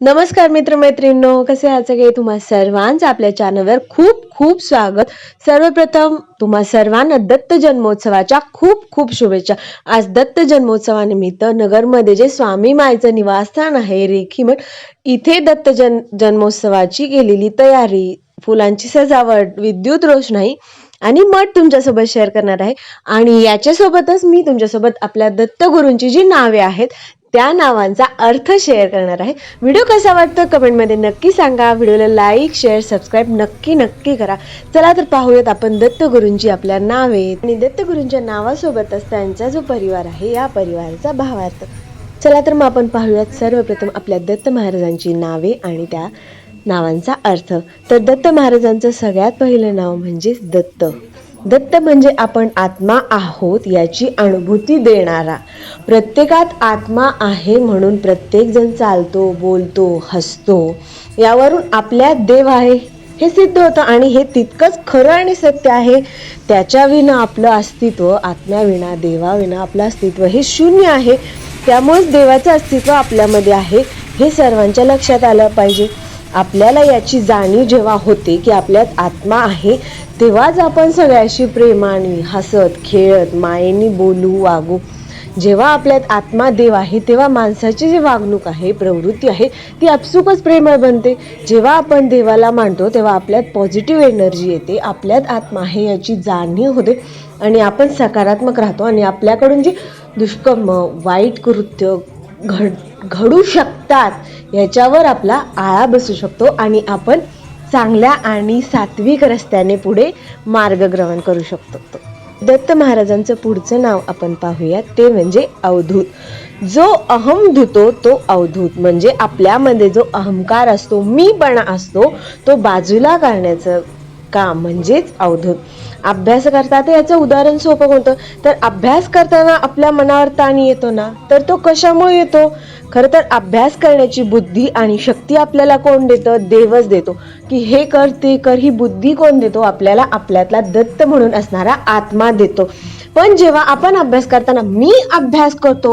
नमस्कार मित्रमैत्रिणींनो कसे आहात सगळे? तुम्हा सर्वांचं आपल्या चॅनलवर खूप खूप स्वागत. सर्वप्रथम तुम्हा सर्वांना दत्त जन्मोत्सवाच्या खूप खूप शुभेच्छा. आज दत्त जन्मोत्सवानिमित्त नगरमध्ये जे स्वामी मायचं निवासस्थान आहे रेखीमठ इथे दत्त जन जन्मोत्सवाची केलेली तयारी फुलांची सजावट विद्युत रोषणाई आणि मठ तुमच्यासोबत शेअर करणार आहे. आणि याच्यासोबतच मी तुमच्यासोबत आपल्या दत्तगुरूंची जी नावे आहेत त्या नावांचा अर्थ शेअर करणार आहे. व्हिडिओ कसा वाटतो कमेंटमध्ये नक्की सांगा. व्हिडिओला लाईक शेअर सबस्क्राईब नक्की नक्की करा. चला तर पाहूयात आपण दत्तगुरूंची आपल्या नावे. आणि दत्तगुरूंच्या नावासोबतच त्यांचा जो परिवार आहे या परिवाराचा भावार्थ. चला तर मग आपण पाहूयात सर्वप्रथम आपल्या दत्त महाराजांची नावे आणि त्या नावांचा अर्थ. तर दत्त महाराजांचं सगळ्यात पहिलं नाव म्हणजेच दत्त. दत्त म्हणजे आपण आत्मा आहोत याची अनुभूती देणारा. प्रत्येकात आत्मा आहे म्हणून प्रत्येकजण चालतो बोलतो हसतो. यावरून आपल्यात देव आहे हे सिद्ध होतं. आणि हे तितकंच खरं आणि सत्य आहे त्याच्या विना आपलं अस्तित्व आत्म्याविना देवाविना आपलं अस्तित्व हे शून्य आहे. त्यामुळेच देवाचं अस्तित्व आपल्यामध्ये आहे हे सर्वांच्या लक्षात आलं पाहिजे. आपल्याला याची जाणीव जेव्हा होते की आपल्यात आत्मा आहे तेव्हाच आपण सगळ्याशी प्रेमाने हसत खेळत मायेने बोलू वागू. जेव्हा आपल्यात आत्मा देव आहे तेव्हा माणसाची जी वागणूक आहे प्रवृत्ती आहे ती आपसुकच प्रेमळ बनते. जेव्हा आपण देवाला मानतो तेव्हा आपल्यात पॉझिटिव्ह एनर्जी येते आपल्यात आत्मा आहे याची जाणीव होते आणि आपण सकारात्मक राहतो आणि आपल्याकडून जी दुष्कर्म वाईट कृत्य घड घडू शकतात. याच्यावर आपला आळा बसू शकतो आणि आपण चांगल्या आणि सात्विक रस्त्याने पुढे मार्गग्रहण करू शकतो. दत्त महाराजांचं पुढचं नाव आपण पाहूया ते म्हणजे अवधूत. जो अहम धुतो तो अवधूत. म्हणजे आपल्यामध्ये जो अहंकार असतो मीपणा असतो तो बाजूला करण्याचं काम म्हणजेच अवधूत. अभ्यास करता याचं उदाहरण सोपं कोणतं? तर अभ्यास करताना आपल्या मनावर ताण येतो ना तर तो कशामुळे येतो? खरं तर अभ्यास करण्याची बुद्धी आणि शक्ती आपल्याला कोण देतं? देवच देतो. की हे कर ते कर ही बुद्धी कोण देतो? आपल्याला आपल्यातला दत्त म्हणून असणारा आत्मा देतो. पण जेव्हा आपण अभ्यास करताना मी अभ्यास करतो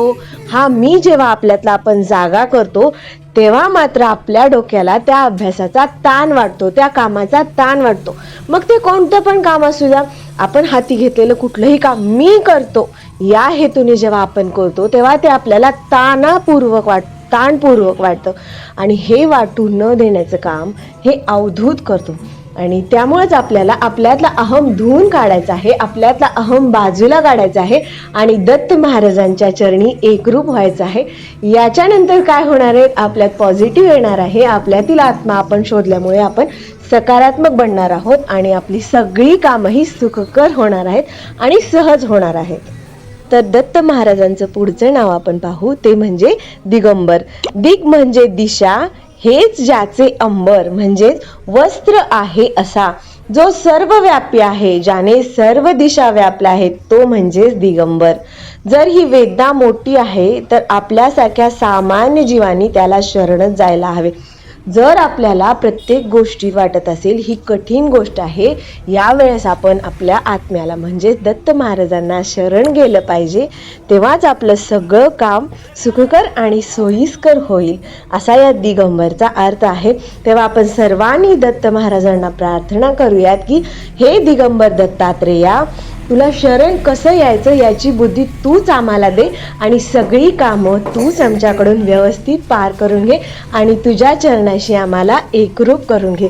हा मी जेव्हा आपल्यातला आपण जागा करतो तेव्हा मात्र आपल्या डोक्याला त्या अभ्यासाचा ताण वाटतो त्या कामाचा ताण वाटतो. मग ते कोणतं पण काम असू द्या आपण हाती घेतलेलं कुठलंही काम मी करतो या हेतूने जेव्हा आपण करतो तेव्हा ते आपल्याला ताणापूर्वक वाट ताणपूर्वक वाटतं. आणि हे वाटू न देण्याचं काम हे अवधूत करतो. आणि त्यामुळेच आपल्याला आपल्यातला अहम धुवून काढायचा आहे आपल्यातला अहम बाजूला काढायचा आहे आणि दत्त महाराजांच्या चरणी एकरूप व्हायचं आहे. याच्यानंतर काय होणार आहे? आपल्यात पॉझिटिव्ह येणार आहे. आपल्यातील आत्मा आपण शोधल्यामुळे आपण सकारात्मक बनणार आहोत आणि आपली सगळी कामंही सुखकर होणार आहेत आणि सहज होणार आहेत. तर दत्त महाराजांचं पुढचं नाव आपण पाहू. ते म्हणजे दिगंबर. दिग म्हणजे दिशा हेच ज्याचे अंबर म्हणजेच वस्त्र आहे असा. जो सर्वव्यापी आहे ज्याने सर्व दिशा व्यापल्या आहेत तो म्हणजेच दिगंबर. जर ही वेदना मोठी आहे तर आपल्यासारख्या सामान्य जीवानी त्याला शरणच जायला हवे. जर आपल्याला प्रत्येक गोष्टी वाटत असेल ही कठीण गोष्ट आहे यावेळेस आपण आपल्या आत्म्याला म्हणजे दत्त महाराजांना शरण गेलं पाहिजे. तेव्हाच आपलं सगळं काम सुखकर आणि सोयीस्कर होईल असा या दिगंबरचा अर्थ आहे. तेव्हा आपण सर्वांनी दत्त महाराजांना प्रार्थना करूयात की हे दिगंबर दत्तात्रेया तुला शरण कसं यायचं याची बुद्धी तूच आम्हाला दे आणि सगळी कामं तूच आमच्याकडून व्यवस्थित पार करून घे आणि तुझ्या चरणाशी आम्हाला एकरूप करून घे.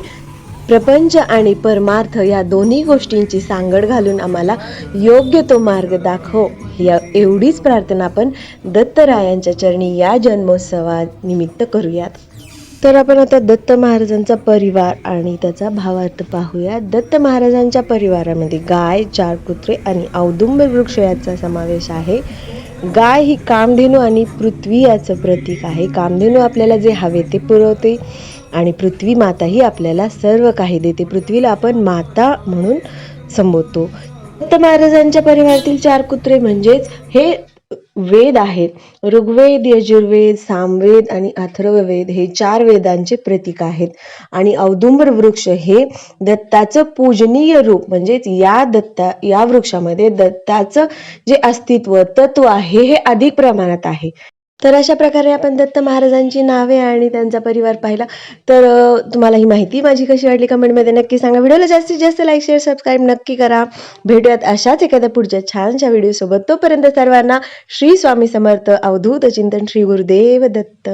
प्रपंच आणि परमार्थ या दोन्ही गोष्टींची सांगड घालून आम्हाला योग्य तो मार्ग दाखव. या एवढीच प्रार्थना आपण दत्तरायांच्या चरणी या जन्मोत्सवानिमित्त करूयात. तर आपण आता दत्त महाराजांचा परिवार आणि त्याचा भावार्थ पाहूया. दत्त महाराजांच्या परिवारामध्ये गाय चार कुत्रे आणि औदुंब वृक्ष याचा समावेश आहे. गाय ही कामधेनू आणि पृथ्वी याचं प्रतीक आहे. कामधेनू आपल्याला जे हवे ते पुरवते आणि पृथ्वी माता ही आपल्याला सर्व काही देते. पृथ्वीला आपण माता म्हणून संबोधतो. दत्त महाराजांच्या परिवारातील चार कुत्रे म्हणजेच हे वेद आहेत. ऋग्वेद यजुर्वेद सामवेद आणि अथर्ववेद हे चार वेदांचे प्रतीक आहेत. आणि औदुंबर वृक्ष हे दत्ताचं पूजनीय रूप म्हणजेच या दत्ता या वृक्षामध्ये दत्ताचं जे अस्तित्व तत्व आहे हे अधिक प्रमाणात आहे. तर अशा प्रकारे आपण दत्त महाराजांची नावे आणि त्यांचा परिवार पाहिला. तर तुम्हाला ही माहिती माझी कशी वाटली कमेंटमध्ये नक्की सांगा. व्हिडिओला जास्तीत जास्त लाईक शेअर सबस्क्राईब नक्की करा. भेटूयात अशाच एखाद्या पुढच्या छानशा व्हिडिओसोबत. तोपर्यंत सर्वांना श्री स्वामी समर्थ अवधूत चिंतन श्री गुरुदेव दत्त.